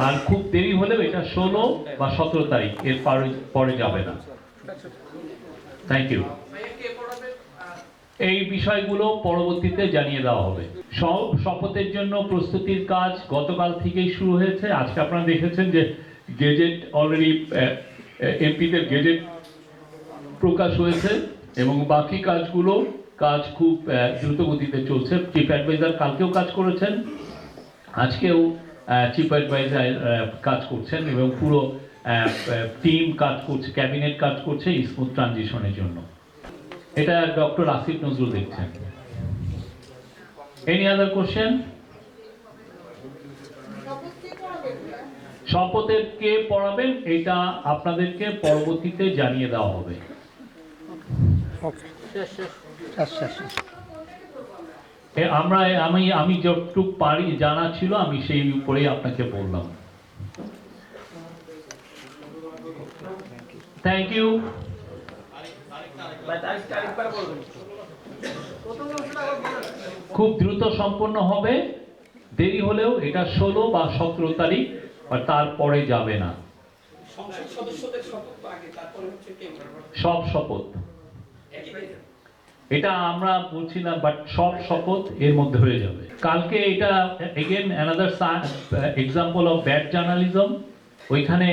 আর খুব দেরি হলেও এটা ষোলো বা সতেরো তারিখ, এর পরে- যাবে না। থ্যাংক ইউ এই বিষয়গুলো পরবর্তীতে জানিয়ে দেওয়া হবে। সব শপথের জন্য প্রস্তুতির কাজ গতকাল থেকেই শুরু হয়েছে। আজকে আপনারা দেখেছেন যে গেজেট অলরেডি এমপিদের গেজেট প্রকাশ হয়েছে এবং বাকি কাজগুলো কাজ খুব দ্রুত গতিতে চলছে। চিফ অ্যাডভাইজার কালকেও কাজ করেছেন। আজকেও চিফ অ্যাডভাইজার কাজ করছেন এবং পুরো টিম কাজ করছে ক্যাবিনেট কাজ করছে স্মুথ ট্রানজিশনের জন্য। এটা ডক্টর আসিফ নজরুল দেখছেন। এনি আদার কোশ্চেন শপথের কে পড়াবেন এটা আপনাদেরকে পরবর্তীতে জানিয়ে দেওয়া হবে। আমরা আমি আমি যতটুক পারি জানা ছিল আমি সেই উপরেই আপনাকে বললাম। থ্যাংক ইউ খুব দ্রুত সম্পন্ন হবে। দেরি হলেও এটা ষোলো বা সতেরো তারিখ আর তারপরে যাবে না। সব শপথ। এটা আমরা বলছি না বাট সব শপথ এর মধ্যে হয়ে যাবে। কালকে এটা again another example of bad journalism ওইখানে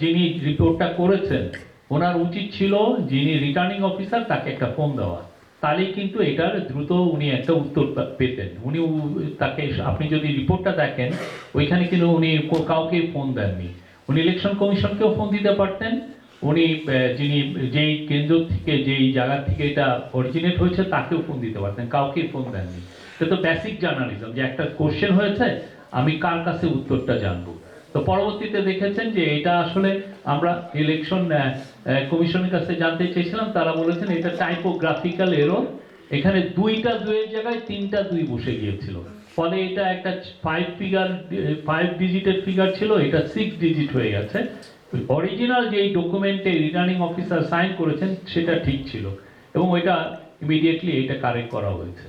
যিনি রিপোর্টটা করেছেন, ওনার উচিত ছিল যিনি রিটার্নিং অফিসার তাকে একটা ফোন দেওয়া। তাহলেই কিন্তু এটার দ্রুত উনি একটা উত্তর পেতেন। উনি তাকে আপনি যদি রিপোর্টটা দেখেন, ওইখানে কিন্তু উনি কাউকে ফোন দেননি। উনি ইলেকশন কমিশনকেও ফোন দিতে পারতেন। উনি যিনি, যেই কেন্দ্র থেকে, যেই জায়গা থেকে এটা অরিজিনেট হয়েছে, তাকেও ফোন দিতে পারতেন কাউকে ফোন দেননি। এটা তো বেসিক জার্নালিজম যে একটা কোশ্চেন হয়েছে, আমি কার কাছে উত্তরটা জানব? তো পরবর্তীতে দেখেছেন যে এটা আসলে আমরা ইলেকশন কমিশনের কাছে জানতে চেয়েছিলাম, তারা বলেছেন এটা টাইপোগ্রাফিক্যাল এরর এখানে দুইটা দুইয়ের জায়গায় তিনটা দুই বসে গিয়েছিল। ফলে এটা একটা ফাইভ ফিগার ফাইভ ডিজিটের ফিগার ছিল, এটা সিক্স ডিজিট হয়ে গেছে। অরিজিনাল যে ডকুমেন্টে রিটার্নিং অফিসার সাইন করেছেন, সেটা ঠিক ছিল। এবং ওইটা ইমিডিয়েটলি এটা কারেক্ট করা হয়েছে।